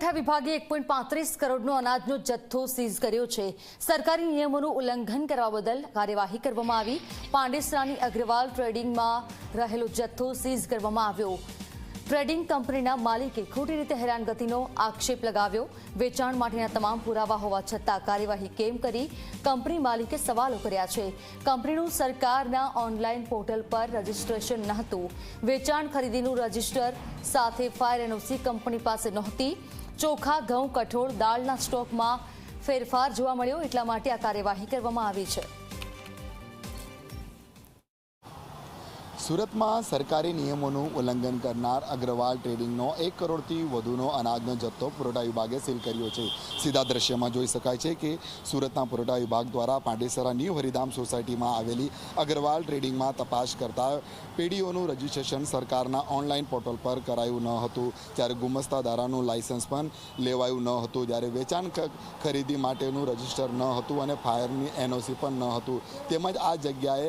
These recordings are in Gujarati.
પુરવઠા વિભાગે એક પોઈન્ટ પાંત્રીસ કરોડનો અનાજનો જથ્થો સીઝ કર્યો છે. સરકારી નિયમોનું ઉલ્લંઘન કરવા બદલ કાર્યવાહી કરવામાં આવી. પાંડેસરાની અગ્રવાલ ટ્રેડિંગમાં રહેલો જથ્થો સીઝ કરવામાં આવ્યો. ટ્રેડિંગ કંપનીના માલિકે ખોટી રીતે હેરાનગતિનો આક્ષેપ લગાવ્યો. વેચાણ માટેના તમામ પુરાવા હોવા છતાં કાર્યવાહી કેમ કરી? કંપની માલિકે સવાલો કર્યા છે. કંપનીનું સરકારના ઓનલાઈન પોર્ટલ પર રજીસ્ટ્રેશન નહોતું. વેચાણ ખરીદીનું રજિસ્ટર સાથે ફાયર એનઓસી કંપની પાસે નહોતી. ચોખા, ઘઉં, કઠોળ, દાળના સ્ટોકમાં ફેરફાર જોવા મળ્યો. એટલા માટે આ કાર્યવાહી કરવામાં આવી છે. સુરતમાં સરકારી નિયમોનું ઉલ્લંઘન કરનાર અગ્રવાલ ટ્રેડિંગનો એક કરોડથી વધુનો અનાજનો જથ્થો પુરવઠા વિભાગે સીલ કર્યો છે. સીધા દ્રશ્યમાં જોઈ શકાય છે કે સુરતના પુરવઠા વિભાગ દ્વારા પાંડેસરા ન્યૂ હરિધામ સોસાયટીમાં આવેલી અગ્રવાલ ટ્રેડિંગમાં તપાસ કરતા પેઢીઓનું રજીસ્ટ્રેશન સરકારના ઓનલાઈન પોર્ટલ પર કરાયું ન હતું. જ્યારે ગુમસ્તા દારાનું લાયસન્સ પણ લેવાયું ન હતું. જ્યારે વેચાણ ખરીદી માટેનું રજિસ્ટર ન હતું અને ફાયરની એનઓસી પણ ન હતું. તેમજ આ જગ્યાએ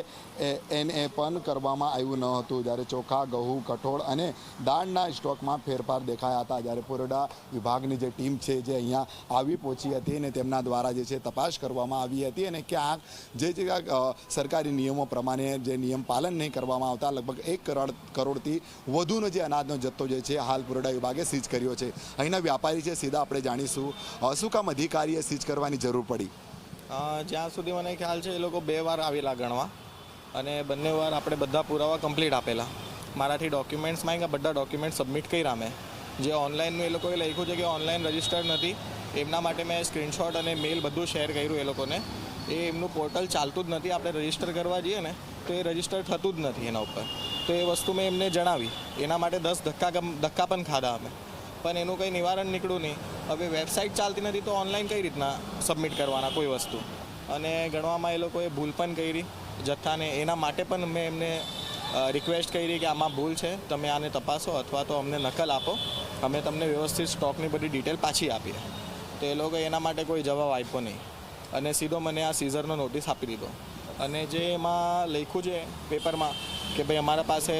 એને પણ કરવામાં આવ્યું ન હતું. જ્યારે ચોખા, ઘઉં, કઠોળ અને દાળના સ્ટોકમાં ફેરફાર દેખાયા હતા. જ્યારે પુરવઠા વિભાગની જે ટીમ છે જે અહીંયા આવી પહોંચી હતી અને તેમના દ્વારા જે છે તપાસ કરવામાં આવી હતી અને ક્યાંક જે જે સરકારી નિયમો પ્રમાણે જે નિયમ પાલન નહીં કરવામાં આવતા, લગભગ એક કરોડ, કરોડથી વધુનો જે અનાજનો જથ્થો જે છે હાલ પુરવઠા વિભાગે સીઝ કર્યો છે. અહીંના વ્યાપારી છે, સીધા આપણે જાણીશું. શું કામ અધિકારીએ સીઝ કરવાની જરૂર પડી? જ્યાં સુધી મને ખ્યાલ છે, એ લોકો બે વાર આવેલા ગણવા. અને બંને વાર આપણે બધા પુરાવા કમ્પ્લીટ આપેલા. મારાથી ડોક્યુમેન્ટ્સ માંગ્યા, બધા ડોક્યુમેન્ટ સબમિટ કર્યા મેં. જે ઓનલાઈનનું એ લોકોએ લખ્યું છે કે ઓનલાઈન રજિસ્ટર્ડ નથી. એમના માટે મેં સ્ક્રીનશોટ અને મેલ બધું શેર કર્યું એ લોકોને. એ એમનું પોર્ટલ ચાલતું જ નથી. આપણે રજિસ્ટર કરવા જઈએ ને, તો એ રજિસ્ટર થતું જ નથી એના ઉપર. તો એ વસ્તુ મેં એમને જણાવી. એના માટે દસ ધક્કા ધક્કા પણ ખાધા અમે. પણ એનું કંઈ નિવારણ નીકળ્યું નહીં. હવે વેબસાઇટ ચાલતી નથી તો ઓનલાઈન કઈ રીતના સબમિટ કરવાના કોઈ વસ્તુ? અને ગણવામાં એ લોકોએ ભૂલ પણ કરી. જથ્થાને એના માટે પણ મેં એમને રિક્વેસ્ટ કરી કે આમાં ભૂલ છે, તમે આને તપાસો અથવા તો અમને નકલ આપો. અમે તમને વ્યવસ્થિત સ્ટોકની બધી ડિટેલ પાછી આપીએ. તો એ લોકોએ એના માટે કોઈ જવાબ આપ્યો નહીં. અને સીધો મને આ સીઝરનો નોટિસ આપી દીધો. અને જે એમાં લખ્યું છે પેપરમાં કે ભાઈ અમારા પાસે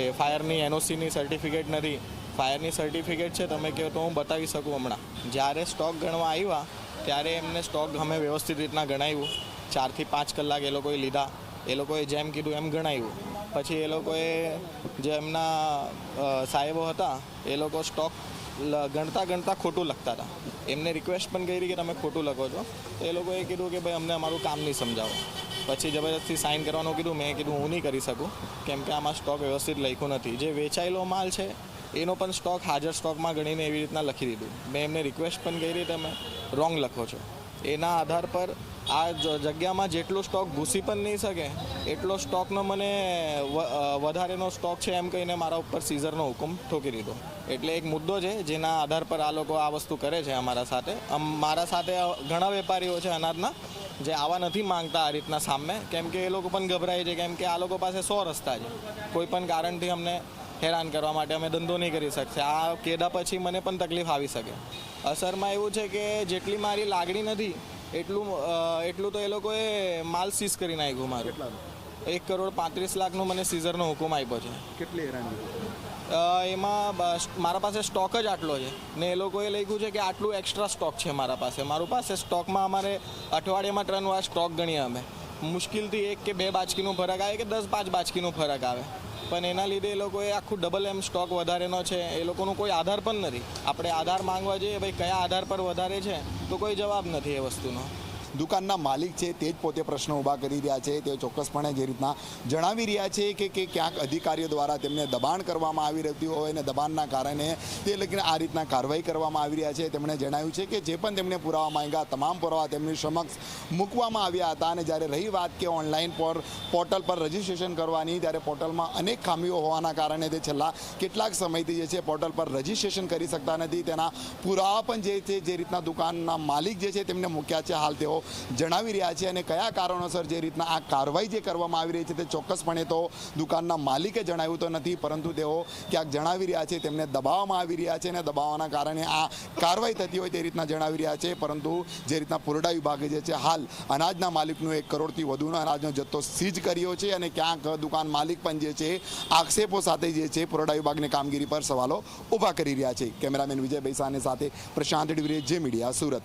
એ ફાયરની એનઓસીની સર્ટિફિકેટ નથી. ફાયરની સર્ટિફિકેટ છે, તમે કહો તો હું બતાવી શકું હમણાં. જ્યારે સ્ટોક ગણવા આવ્યા, ત્યારે એમને સ્ટોક અમે વ્યવસ્થિત રીતના ગણાવ્યું. ચારથી પાંચ કલાક એ લોકોએ લીધા. એ લોકોએ જેમ કીધું એમ ગણાવ્યું. પછી એ લોકોએ જે એમના સાહેબો હતા, એ લોકો સ્ટોક ગણતા ગણતા ખોટું લખતા હતા. એમને રિક્વેસ્ટ પણ કરી કે તમે ખોટું લખો છો. તો એ લોકોએ કીધું કે ભાઈ અમને અમારું કામ નહીં સમજાવો. પછી જબરદસ્તી સાઇન કરવાનું કીધું. મેં કીધું, હું નહીં કરી શકું. કેમ કે આમાં સ્ટોક વ્યવસ્થિત લખ્યું નથી. જે વેચાયેલો માલ છે, એનો પણ સ્ટોક હાજર સ્ટોકમાં ગણીને એવી રીતના લખી દીધું. મેં એમને રિક્વેસ્ટ પણ કરી તમે રોંગ લખો છો. એના આધાર પર આ જગ્યામાં જેટલો સ્ટોક ઘૂસી પણ નહીં શકે, એટલો સ્ટોકનો મને વધારેનો સ્ટોક છે એમ કહીને મારા ઉપર સીઝરનો હુકમ ઠોકી દીધો. એટલે એક મુદ્દો છે, જેના આધાર પર આ લોકો આ વસ્તુ કરે છે અમારા સાથે. આમ મારા સાથે ઘણા વેપારીઓ છે અનાજના, જે આવા નથી માંગતા આ રીતના સામે. કેમ કે એ લોકો પણ ગભરાય છે, કેમ કે આ લોકો પાસે સો રસ્તા છે. કોઈ પણ કારણથી અમને હેરાન કરવા માટે અમે ધંધો નહીં કરી શકશે આ કેદા પછી મને પણ તકલીફ આવી શકે. અસરમાં એવું છે કે જેટલી મારી લાગણી નથી એટલું એટલું તો એ લોકોએ માલ સીઝ કરી નાખ્યું મારું. એક કરોડ પાંત્રીસ લાખનો મને સીઝરનો હુકમ આપ્યો છે. કેટલી હેરાની એમાં મારા પાસે સ્ટોક જ આટલો છે. ને એ લોકોએ લખ્યું છે કે આટલું એક્સ્ટ્રા સ્ટોક છે મારા પાસે. મારું પાસે સ્ટોકમાં અમારે અઠવાડિયામાં ત્રણ વાર સ્ટોક ગણીએ અમે. મુશ્કેલથી એક કે બે બાચકીનું ફરક આવે કે દસ પાંચ બાચકીનું ફરક આવે. પણ એના લીધે એ લોકોએ આખું ડબલ એમ સ્ટોક વધારેનો છે. એ લોકોનો કોઈ આધાર પણ નથી. આપણે આધાર માંગવા જઈએ, ભાઈ કયા આધાર પર વધારે છે, તો કોઈ જવાબ નથી એ વસ્તુનો. દુકાનના માલિક છે તે જ પોતે પ્રશ્નો ઊભા કરી રહ્યા છે. તે ચોક્કસપણે જે રીતના જણાવી રહ્યા છે કે કે ક્યાંક અધિકારીઓ દ્વારા તેમને દબાણ કરવામાં આવી રહ્યું હોય અને દબાણના કારણે તે લગીને આ રીતના કાર્યવાહી કરવામાં આવી રહ્યા છે. તેમણે જણાવ્યું છે કે જે પણ તેમને પુરાવા માંગ્યા, તમામ પુરાવા તેમની સમક્ષ મૂકવામાં આવ્યા હતા અને જ્યારે રહી વાત કે ઓનલાઈન પર, પોર્ટલ પર રજીસ્ટ્રેશન કરવાની, ત્યારે પોર્ટલમાં અનેક ખામીઓ હોવાના કારણે તે છેલ્લા કેટલાક સમયથી જે છે પોર્ટલ પર રજીસ્ટ્રેશન કરી શકતા નથી. તેના પુરાવા પણ જે છે, જે રીતના દુકાનના માલિક જે છે તેમને મૂક્યા છે, હાલ તેઓ જણાવી રહ્યા છે અને કયા કારણોસર જે રીતના આ કાર્યવાહી જે કરવામાં આવી રહી છે તે ચોક્કસપણે તો દુકાનના માલિકે જણાવ્યું તો નથી, પરંતુ તેઓ ક્યાંક જણાવી રહ્યા છે, તેમને દબાવવામાં આવી રહ્યા છે અને દબાવવાના કારણે આ કાર્યવાહી થતી હોય તે રીતના જણાવી રહ્યા છે, પરંતુ જે રીતના પુરવઠા વિભાગે જે છે હાલ અનાજના માલિકનું એક કરોડથી વધુનો અનાજનો જથ્થો સીઝ કર્યો છે અને ક્યાંક દુકાન માલિક પણ જે છે આક્ષેપો સાથે જે છે પુરવઠા વિભાગની કામગીરી પર સવાલો ઊભા કરી રહ્યા છે. કેમેરામેન વિજય બૈસાને સાથે પ્રશાંત ડિવરે જે મીડિયા સુરત.